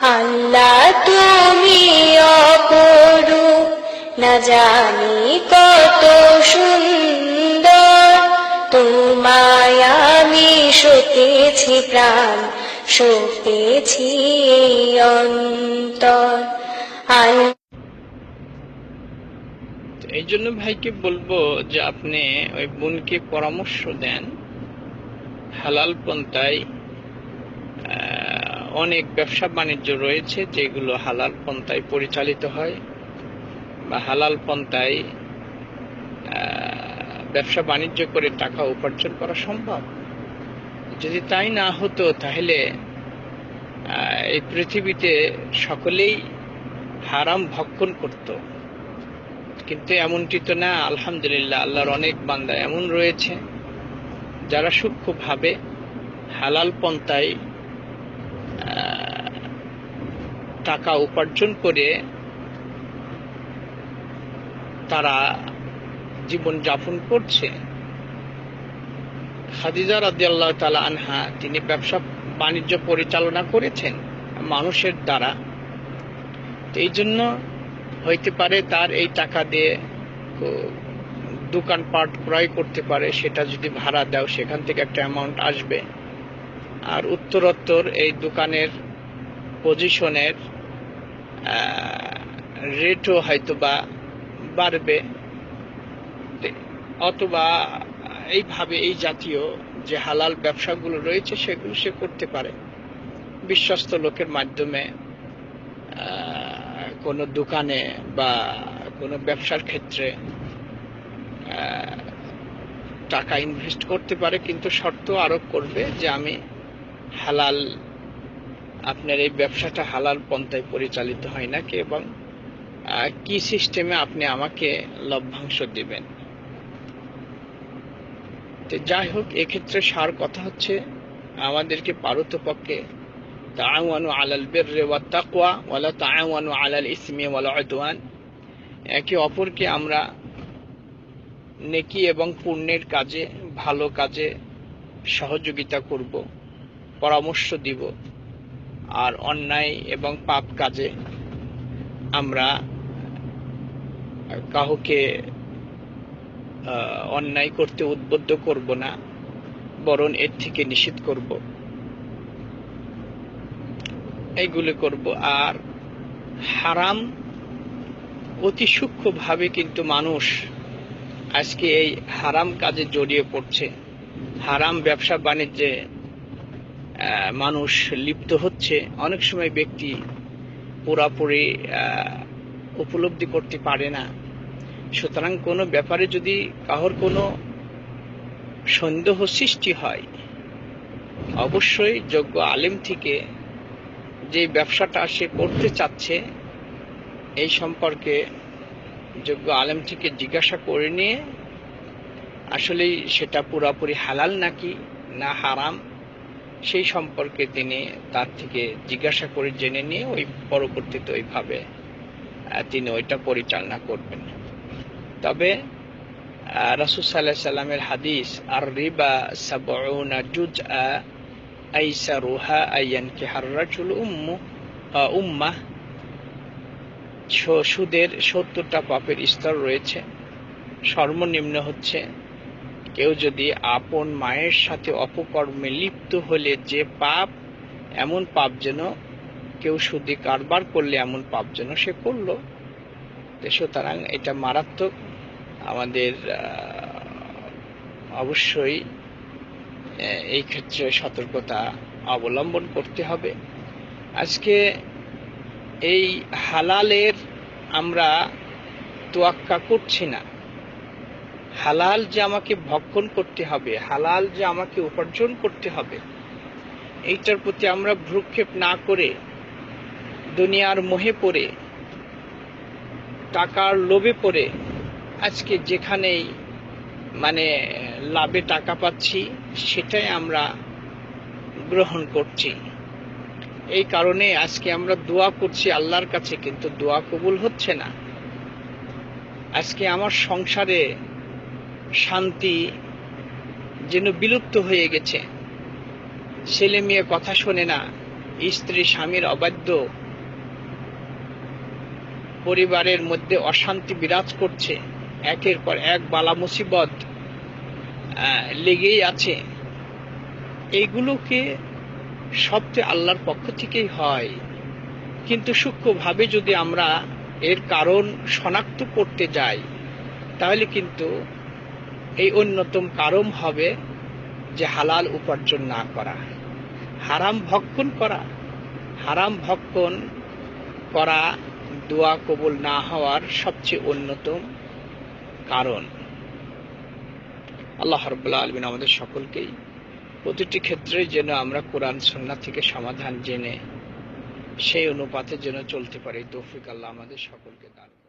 আল্লাহ তুমি অপরু না জানি কত সুন্দর। তোমায় আমি সতেছি প্রাণ, সতেছি অন্তর। এই জন্য ভাইকে বলব যে আপনি ওই বোনকে পরামর্শ দেন, হালাল পন্থায় অনেক ব্যবসা বাণিজ্য রয়েছে যেগুলো হালাল পন্থায় পরিচালিত হয় বা হালাল পন্থায় ব্যবসা বাণিজ্য করে টাকা উপার্জন করা সম্ভব। যদি তাই না হতো তাহলে এই পৃথিবীতে সকলেই হারাম ভক্ষণ করতো। কিন্তু এমনটি তো না, আলহামদুলিল্লাহ আল্লাহর অনেক বান্দা এমন রয়েছে যারা সূক্ষ্মভাবে হালাল পন্থায় টাকা উপার্জন করে তারা জীবন যাপন করছে। খাদিজা রাদিয়াল্লাহু তালা আনহা তিনি ব্যবসা বাণিজ্য পরিচালনা করেছেন মানুষের দ্বারা। তো এই জন্য হইতে পারে তার এই টাকা দিয়ে দোকানপাট ক্রয় করতে পারে, সেটা যদি ভাড়া দাও, সেখান থেকে একটা অ্যামাউন্ট আসবে। আর উত্তরোত্তর এই দোকানের পজিশনের রেটও হয়তো বা বাড়বে। অথবা এইভাবে এই জাতীয় যে হালাল ব্যবসাগুলো রয়েছে, সেগুলো সে করতে পারে। বিশ্বস্ত লোকের মাধ্যমে কোনো দোকানে বা কোনো ব্যবসার ক্ষেত্রে টাকা ইনভেস্ট করতে পারে, কিন্তু শর্ত আরোপ করবে যে আমি হালাল আপনার এই ব্যবসাটা হালাল পন্থায় পরিচালিত হয় নাকি এবং কি সিস্টেমে আপনি আমাকে লভ্যাংশ দিবেন? তো যাই হোক, এক্ষেত্রে সার কথা হচ্ছে, আমাদেরকে পারতপক্ষে তাআওয়ানু আলাল বিররি ওয়াত তাকওয়া ওয়ালা তাআওয়ানু আলাল ইসমি ওয়াল উদওয়ান। একে অপরকে আমরা নেকি এবং পুণ্যের কাজে, ভালো কাজে সহযোগিতা করব, পরামর্শ দিব। আর অন্যায় এবং পাপ কাজে আমরা কাউকে অন্যায় করতে উদ্বুদ্ধ করব না, বরং এর থেকে নিষেধ করব। এইগুলো করব। আর হারাম অতি সূক্ষ্মভাবে কিন্তু মানুষ আজকে এই হারাম কাজে জড়িয়ে পড়ছে। হারাম ব্যবসা বাণিজ্যে মানুষ লিপ্ত হচ্ছে। অনেক সময় ব্যক্তি পুরাপুরি উপলব্ধি করতে পারে না। সুতরাং কোনো ব্যাপারে যদি কাহর কোনো সন্দেহ সৃষ্টি হয়, অবশ্যই যোগ্য আলেম থেকে যে ব্যবসাটা সে করতে চাচ্ছে, এই সম্পর্কে যোগ্য আলেম থেকে জিজ্ঞাসা করে নিয়ে, আসলেই সেটা পুরোপুরি হালাল নাকি না হারাম সেই সম্পর্কে তিনি তার থেকে জিজ্ঞাসা করে জেনে নিয়ে ওই পরবর্তীতে ওইভাবে তিনি ওইটা পরিচালনা করবেন। তবে রাসুল সাল্লাহ সাল্লামের হাদিস আর রিবা সাবউনা জুজ আইসা রুহা আইয়ান কে হার্রাজুল উম্মু আহ, উম্মাহ সুদের সত্তরটা পাপের স্তর রয়েছে। সর্বনিম্ন হচ্ছে কেউ যদি আপন মায়ের সাথে অপকর্মে লিপ্ত হলে যে পাপ, এমন পাপ যেন কেউ সুদে কারবার করলে এমন পাপ যেন সে করল। সুতরাং এটা মারাত্মক। আমাদের অবশ্যই এই ক্ষেত্রে সতর্কতা অবলম্বন করতে হবে। আজকে এই হালালের আমরা তোয়াক্কা করছি না। হালাল যে আমাকে ভক্ষণ করতে হবে, হালাল যে আমাকে উপার্জন করতে হবে, এইটার প্রতি আমরা ভ্রুক্ষেপ না করে দুনিয়ার মোহে পড়ে, টাকার লোভে পড়ে আজকে যেখানেই মানে লাভে টাকা পাচ্ছি, সেটাই আমরা গ্রহণ করছি। এই কারণে আজকে আমরা দোয়া করছি আল্লাহর কাছে, কিন্তু দোয়া কবুল হচ্ছে না। আজকে আমার সংসারে শান্তি যেন বিলুপ্ত হয়ে গেছে। ছেলে মেয়ে কথা শোনে না, স্ত্রী, স্বামীর অবাধ্য। পরিবারের মধ্যে অশান্তি বিরাজ করছে, একের পর এক বালা মুসিবত লেগেই আছে। এগুলোকে সবচেয়ে আল্লাহর পক্ষ থেকেই হয়। কিন্তু সূক্ষ্মভাবে যদি আমরা এর কারণ শনাক্ত করতে যাই, তাহলে কিন্তু এই অন্যতম কারণ হবে যে হালাল উপার্জন না করা। হারাম ভক্ষণ করা। হারাম ভক্ষণ করা দোয়া কবুল না হওয়ার সবচেয়ে অন্যতম কারণ। আল্লাহ রব্বুল্লাহ আলমিন আমাদের সকলকেই প্রতিটি ক্ষেত্রে যেন আমরা কোরআন সন্না থেকে সমাধান জেনে সেই অনুপাতে যেন চলতে পারি। তৌফিক আল্লাহ আমাদের সকলকে দান।